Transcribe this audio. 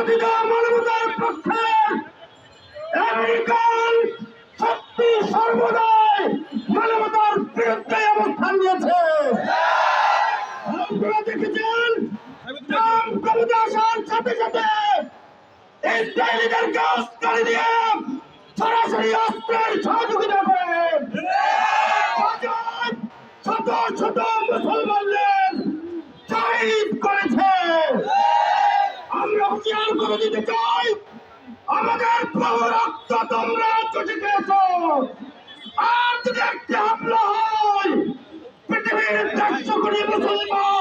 তথাকথিত মানবতার পক্ষে আমেরিকান শক্তি সর্বদাই মানবতার বিরুদ্ধে অবস্থান নিয়েছে। আপনারা দেখেছেন ট্রাম্প ক্ষমতা আসার সাথে ছোট ছোট মুসলমানদের করে দিতে চাই আমাদের প্রভু রক্ত তোমরা চুটি পেয়েছ আর যদি একটি হামলা হয়, পৃথিবীর চারশো কোটি মুসলমান